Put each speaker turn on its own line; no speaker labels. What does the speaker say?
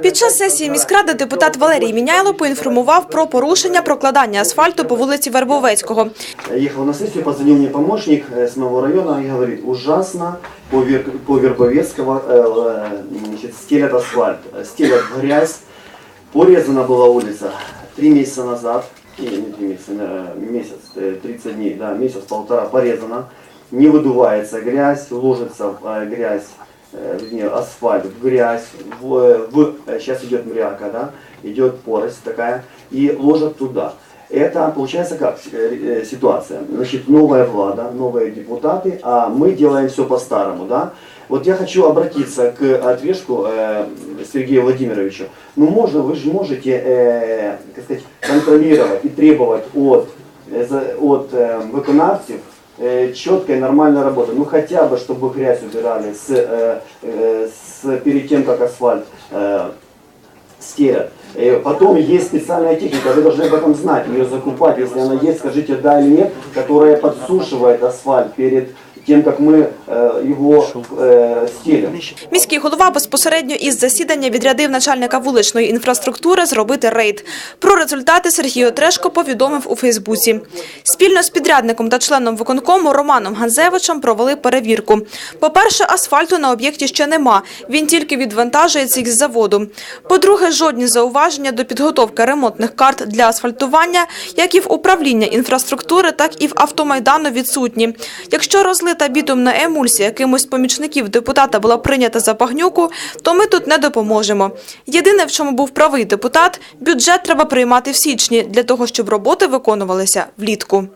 Під час сесії міськради депутат Валерій Міняйло поінформував про порушення прокладання асфальту по вулиці Вербовецького.
Ехал на сессию, позвонил мне помощник э, с моего района и говорит, ужасно по, Вер, по Вербовецкого э, э, значит, стелят асфальт, э, стелят в грязь. Порезана была улица три месяца назад, и не три месяца, э, месяц, э, 30 дней, да, месяц-полтора порезана. Не выдувается грязь, ложится э, грязь, э, Вернее, асфальт в грязь, в, э, в- э, сейчас идет мряка, да, идет порость такая, и ложат туда. Это получается как э, э, ситуация. Значит, новая влада, новые депутаты, а мы делаем все по-старому, да. Вот я хочу обратиться к ответку э, Сергею Владимировичу. Ну, можно, вы же можете, э, как сказать, контролировать и требовать от, э, от э, виконавців э, четкой, нормальной работы. Ну, хотя бы, чтобы грязь убирали с, э, э, с, перед тем, как асфальт э, стелят. Э, Потом есть специальная техника, вы должны об этом знать, ее закупать, если она есть, скажите да или нет, которая подсушивает асфальт перед тем, как мы э, его э, стелим.
Міський голова безпосередньо із засідання відрядив начальника вуличної інфраструктури зробити рейд. Про результати Сергій Отрешко повідомив у Фейсбуці. Спільно з підрядником та членом виконкому Романом Ганзевичем провели перевірку. По-перше, асфальту на об'єкті ще нема, він тільки відвантажується із заводу. По-друге, жодні зауваження до підготовки ремонтних карт для асфальтування, як і в управління інфраструктури, так і в автомайдану відсутні. Якщо розлита бітумна емульсія якимось з помічників депутата була прийнята за пагнюку, то ми тут не допоможемо. Єдине, в чому був правий депутат, бюджет треба приймати в січні для того, щоб роботи виконувалися влітку.